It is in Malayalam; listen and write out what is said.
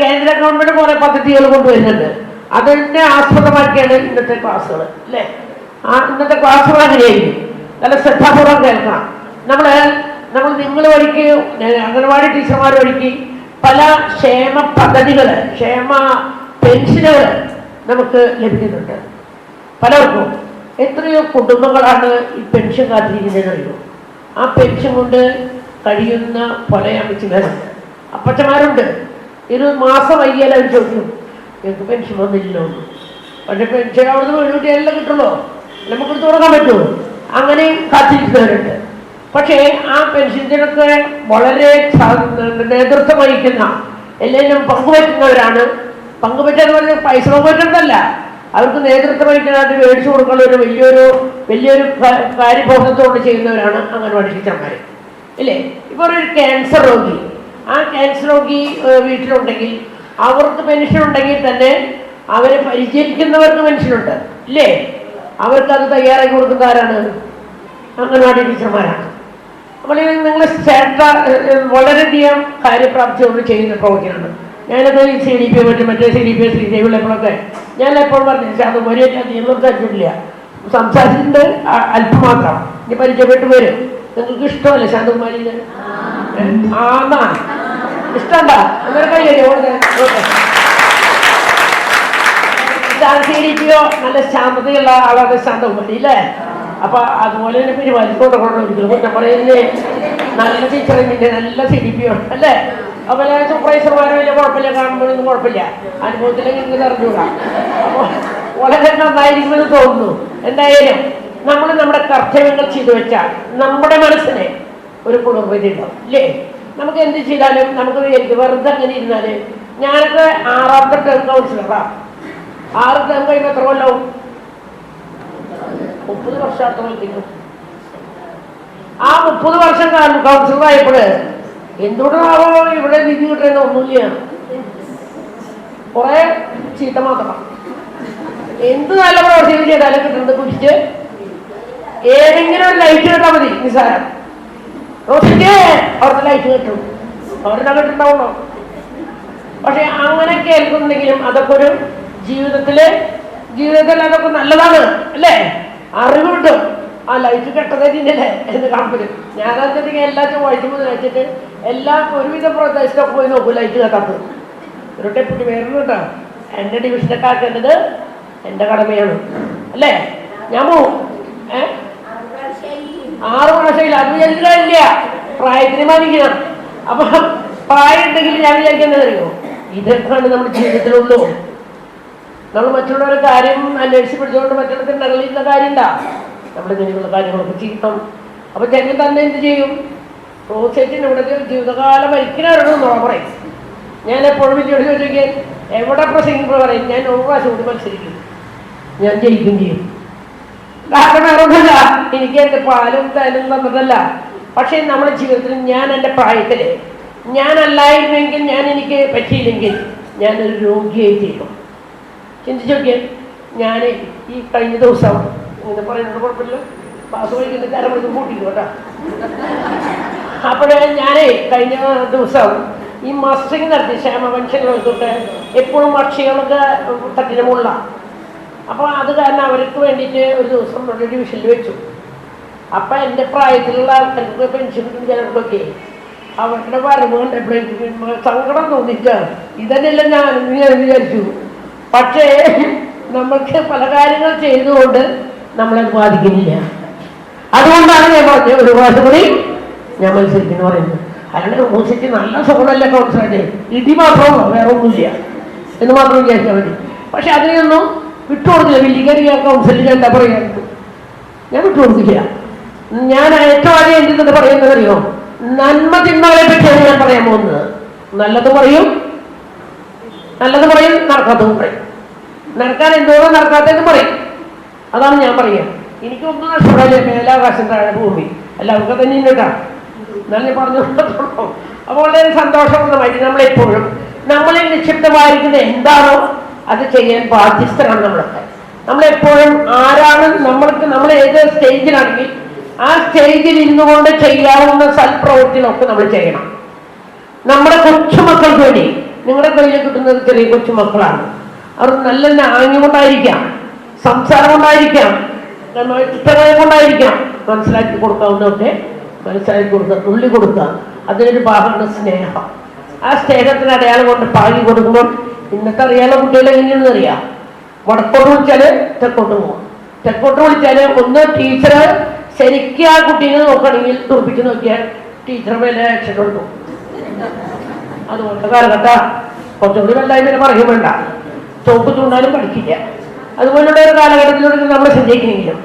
കേന്ദ്ര ഗവൺമെന്റ് കുറെ പദ്ധതികൾ കൊണ്ടുവരുന്നുണ്ട്. അതിനെ ആസ്പദമാക്കിയാണ് ഇന്നത്തെ ക്ലാസ്സുകൾ അല്ലേ? ആ ഇന്നത്തെ ക്ലാസ്സുകൾ അങ്ങനെയായിരിക്കും നല്ല ശ്രദ്ധാപൂർവം കേൾക്കണം നമ്മൾ നമ്മൾ നിങ്ങൾ വഴിക്ക് അംഗൻവാടി ടീച്ചർമാർ വഴിക്ക് പല ക്ഷേമ പദ്ധതികൾ ക്ഷേമ പെൻഷനുകൾ നമുക്ക് ലഭിക്കുന്നുണ്ട്. പലർക്കും. എത്രയോ കുടുംബങ്ങളാണ് ഈ പെൻഷൻ കാത്തിരിക്കുന്നതെന്ന് അറിയുമോ ആ പെൻഷൻ കൊണ്ട് കഴിയുന്ന പല അമ്മച്ചിമാരുണ്ട് അപ്പച്ചമാരുണ്ട് ഒരു മാസം വൈകിയാൽ അവർ ചോദിക്കും ഞങ്ങൾക്ക് പെൻഷൻ വന്നില്ലല്ലോ. പക്ഷെ പെൻഷൻ അവിടുന്ന് എഴുന്നൂറ്റി എല്ലാം കിട്ടുള്ളൂ. നമുക്ക് തുടങ്ങാൻ പറ്റുമോ അങ്ങനെ കാത്തിരിക്കുന്നവരുണ്ട്. പക്ഷേ ആ പെൻഷൻ പെൻഷൻസിനൊക്കെ വളരെ നേതൃത്വം വഹിക്കുന്ന എല്ലാവരും പങ്കുവയ്ക്കുന്നവരാണ്. പങ്കുപറ്റാന്ന് പറഞ്ഞാൽ പൈസ പങ്കുപറ്റുന്നതല്ല അവർക്ക് നേതൃത്വം വഹിക്കാനായിട്ട് മേടിച്ചു കൊടുക്കുന്ന ഒരു വലിയൊരു വലിയൊരു കാര്യബോധത്തോട് ചെയ്യുന്നവരാണ് അംഗൻവാടി ടീച്ചർമാർ ഇല്ലേ? ഇപ്പോൾ ഒരു ക്യാൻസർ രോഗി ആ ക്യാൻസർ രോഗി വീട്ടിലുണ്ടെങ്കിൽ അവർക്ക് പെൻഷൻ ഉണ്ടെങ്കിൽ തന്നെ അവരെ പരിചരിക്കുന്നവർക്ക് പെൻഷനുണ്ട് ഇല്ലേ? അവർക്ക് അത് തയ്യാറാക്കി കൊടുക്കുന്ന ആരാണ്? അംഗൻവാടി ടീച്ചർമാരാണ്. അപ്പോൾ ഇത് നിങ്ങൾ ചേട്ട വളരെയധികം കാര്യപ്രാപ്തിയോട് ചെയ്യുന്ന പ്രവൃത്തിയാണ്. ഞാനത് സി ഡി പി മറ്റും മറ്റേ C D P C D വിളപ്പോഴൊക്കെ ഞാൻ എപ്പോൾ പറഞ്ഞു പക്ഷേ അത് ഒരേ അധികം സംസാരിച്ചിട്ടുണ്ട് അല്പം മാത്രം ഇനി പരിചയപ്പെട്ട് വരും. നിങ്ങൾക്ക് ഇഷ്ടമല്ലേ ശാന്തകുമാരിന് ആന്നാ ഓക്കെ. നല്ല ശാന്തതയുള്ള ആളാണ് ശാന്തകുമാരി അല്ലേ? അപ്പൊ അതുപോലെ തന്നെ പരിപാലിക്കൊണ്ട് കൊണ്ട് ഒരിക്കലും കുറ്റം പറയുന്നേ നല്ല ടീച്ചറെ പിന്നെ നല്ല സിഡിപ്പിയോ അല്ലേ? അതുപോലെ സൂപ്പർവൈസർമാരെ വലിയ കുഴപ്പമില്ല. കാണുമ്പോഴൊന്നും കുഴപ്പമില്ല. അനുഭവത്തിലേക്ക് നിങ്ങൾക്ക് അറിഞ്ഞുകൂടാ അപ്പോൾ വളരെ നന്നായിരിക്കുമെന്ന് തോന്നുന്നു. എന്തായാലും നമ്മൾ നമ്മുടെ കർത്തവ്യങ്ങൾ ചെയ്തു വെച്ചാൽ നമ്മുടെ മനസ്സിനെ ഒരു കുളിർവതി ഉണ്ടാവും ഇല്ലേ നമുക്ക് എന്ത് ചെയ്താലും നമുക്ക് വെറുതെ അങ്ങനെ ഇരുന്നാൽ ഞാനൊക്കെ ആറാമത്തെ ടേം കൗൺസിലറാ ആറ് ടേം കഴിയുമ്പോൾ എത്ര കൊല്ലവും മുപ്പത് വർഷം അത്ര കൊല്ലിക്കും ആ മുപ്പത് വർഷം കൗൺസിലർ ആയപ്പോൾ എന്തുകൊണ്ടാണോ ഇവിടെ നിധി കിട്ടുന്ന ഒന്നുമില്ല. കുറെ ചീത്ത മാത്രമാണ്. എന്ത് നല്ല പ്രവർത്തികൾ ചെയ്താലും കിട്ടുന്നത് കുടിച്ച് ഏതെങ്കിലും ഒരു ലൈറ്റ് കിട്ടാൽ മതി നിസാരം റോസിക്ക് അവർക്ക് കിട്ടും. അവരുടെ കിട്ടുണ്ടാവുള്ളൂ പക്ഷെ അങ്ങനെ കേൾക്കുന്നെങ്കിലും അതൊക്കെ ഒരു ജീവിതത്തിൽ ജീവിതത്തിൽ അതൊക്കെ നല്ലതാണ് അല്ലേ? അറിവ് കിട്ടും. ആ ലൈറ്റ് കെട്ടതല്ലേ എന്ന് കാണപ്പെടും എല്ലാത്തിനും എല്ലാ ചൊവ്വാഴ്ച വെച്ചിട്ട് എല്ലാ ഒരുവിധ പ്രദേശത്തൊക്കെ പോയി നോക്കും ലൈറ്റ് കത്താത്തത് ഒരു ഡെപ്യൂട്ടി വേറെ കേട്ടോ എന്റെ ഡിവിഷനൊക്കെ ആക്കേണ്ടത് എന്റെ കടമയാണ്. അല്ലേ? ഞാൻ പോവും. ഏ? ആറ് ഭാഷയിൽ അത് വിചാരിച്ചില്ല പ്രായത്തിന് മാനിക്കണം അപ്പൊ പ്രായം ഉണ്ടെങ്കിൽ ഞാൻ അറിയോ ഇതൊക്കെയാണ് നമ്മുടെ ജീവിതത്തിലുള്ളൂ. നമ്മൾ മറ്റുള്ളവരുടെ കാര്യം അന്വേഷിച്ച് പിടിച്ചുകൊണ്ട് മറ്റുള്ളവർക്ക് നകളിയുന്ന കാര്യം ഉണ്ടാ നമ്മൾ ഇങ്ങനെയുള്ള കാര്യങ്ങളൊക്കെ ചെയ്യണം. അപ്പൊ ജനങ്ങൾ തന്നെ എന്ത് ചെയ്യും? പ്രോത്സാഹിച്ചിന് ഇവിടെ ജീവിതകാലം ഒരിക്കലാണ് നുണ പറയും. ഞാൻ എപ്പോഴും വലിയ ചോദിക്കാൻ എവിടെ പ്രസംഗിക്കുമ്പോൾ പറയും. ഞാൻ ഒരു പ്രാവശ്യം കൂടി മത്സരിക്കും. ഞാൻ ജയിക്കും ചെയ്യും. കാരണം വേറൊന്നുമില്ല. എനിക്ക് എന്റെ പാലും തലും തന്നതല്ല. പക്ഷേ നമ്മുടെ ജീവിതത്തിൽ ഞാൻ എന്റെ പ്രായത്തിൽ ഞാനല്ലായിരുന്നെങ്കിൽ ഞാൻ എനിക്ക് പറ്റിയില്ലെങ്കിൽ ഞാനൊരു രോഗിയായി തീരും ചിന്തിച്ചു നോക്കിയാൽ ഞാൻ ഈ കഴിഞ്ഞ ദിവസം ഇങ്ങനെ പറയുന്നത് കുഴപ്പമില്ല? പാസ് വഴിക്കുന്ന അരമണിക്കൂർ കൂട്ടിക്കും കേട്ടോ. അപ്പോഴേ ഞാനേ കഴിഞ്ഞ ദിവസം ഈ മാസ്റ്ററിങ് നടത്തി ക്ഷേമ കൊടുത്തിട്ട് എപ്പോഴും പക്ഷികളൊക്കെ തട്ടിന് മുള്ളാണ് അപ്പോൾ അത് കാരണം അവർക്ക് വേണ്ടിയിട്ട് ഒരു ദിവസം ഒരു ഡിവിഷനിൽ വെച്ചു. അപ്പം എന്റെ പ്രായത്തിലുള്ള ആൾക്കാർക്ക് പെൻഷൻ ചിലർക്കൊക്കെ അവരുടെ വരവ് കണ്ടപ്പോഴേക്കും സങ്കടം തോന്നിച്ചാണ് ഇതന്നെയല്ല ഞാൻ ഞാൻ വിചാരിച്ചു. പക്ഷേ നമ്മൾക്ക് പല കാര്യങ്ങൾ ചെയ്തുകൊണ്ട് നമ്മളെ ബാധിക്കുന്നില്ല. അതുകൊണ്ടാണ് ഞാൻ പറഞ്ഞത് ഒരു പ്രാവശ്യം കൂടി ഞാൻ മത്സരിക്കുന്നു പറയുന്നത്. അല്ലാണ്ട് മ്യൂസിക്ക് നല്ല സോണല്ല കൗൺസിലേ ഇടി മാത്രമോ വേറെ ഒന്നുമില്ല എന്ന് മാത്രം വിചാരിച്ചാൽ മതി. പക്ഷെ അതിനൊന്നും വിട്ടുകൊടുക്കില്ല വില്ലിക്കരി കൗൺസിലിൽ ഞാൻ എന്താ പറയുക ഞാൻ വിട്ടുകൊടുക്കില്ല ഞാൻ ആദ്യം എന്തെന്ന് പറയുന്നത് അറിയോ നന്മ തിന്മകളെ പറ്റിയാണ് ഞാൻ പറയാൻ പോകുന്നത്. നല്ലത് പറയും. നല്ലത് പറയും നടക്കാത്തതും പറയും. നടക്കാൻ എന്തോരം നടക്കാത്തതെന്ന് പറയും. അതാണ് ഞാൻ പറയുക. എനിക്കൊന്നും നഷ്ടപ്പെടാൻ മേലാകാശം താഴെ ഭൂമി. എല്ലാവർക്കും തന്നെ ഇന്നിട്ടാ എന്നാലും പറഞ്ഞു അപ്പോൾ വളരെ സന്തോഷപ്രദമായിരിക്കും നമ്മളെപ്പോഴും നമ്മളെ നിക്ഷിപ്തമായിരിക്കുന്ന എന്താണോ അത് ചെയ്യാൻ ബാധ്യസ്ഥരാണ് നമ്മളൊക്കെ. നമ്മളെപ്പോഴും ആരാണ് നമ്മൾക്ക് നമ്മൾ ഏത് സ്റ്റേജിലാണെങ്കിൽ ആ സ്റ്റേജിൽ ഇരുന്നു കൊണ്ട് ചെയ്യാവുന്ന സൽപ്രവൃത്തികളൊക്കെ നമ്മൾ ചെയ്യണം. നമ്മുടെ കൊച്ചുമക്കൾക്ക് വേണ്ടി നിങ്ങളുടെ കയ്യിൽ കിട്ടുന്നത് ചെറിയ കൊച്ചുമക്കളാണ്. അവർ നല്ല ആംഗ്യം കൊണ്ടായിരിക്കാം സംസാരം കൊണ്ടായിരിക്കാം ഇഷ്ടമായ കൊണ്ടായിരിക്കാം. മനസ്സിലാക്കി കൊടുക്കാവുന്നതൊക്കെ മനസ്സിലാക്കി കൊടുക്കുക തുള്ളി കൊടുക്കുക. അതിനൊരു ഭാഗമാണ് സ്നേഹം. ആ സ്നേഹത്തിന് അടയാളം കൊണ്ട് പാകി കൊടുക്കുമ്പോൾ ഇന്നത്തെ അറിയാലോ കുട്ടികളെ എങ്ങനെയാണെന്ന് അറിയാം? വടക്കോട്ട് വിളിച്ചാൽ തെക്കോട്ട് പോകും തെക്കോട്ട് വിളിച്ചാൽ ഒന്ന് ടീച്ചർ ശരിക്കും ആ കുട്ടീനെ നോക്കണമെങ്കിൽ തുറപ്പിച്ച് നോക്കിയാൽ ടീച്ചർ വില രക്ഷപ്പെടുന്നു അതുകൊണ്ട് കാലഘട്ട കുറച്ചുകൂടി പിന്നെ പറയും വേണ്ട. ചോപ്പ് ചൂണ്ടാലും പഠിക്കില്ല. അതുപോലുള്ള ഒരു കാലഘട്ടത്തിലൂടെ നമ്മൾ സഞ്ചരിക്കുന്നെങ്കിലും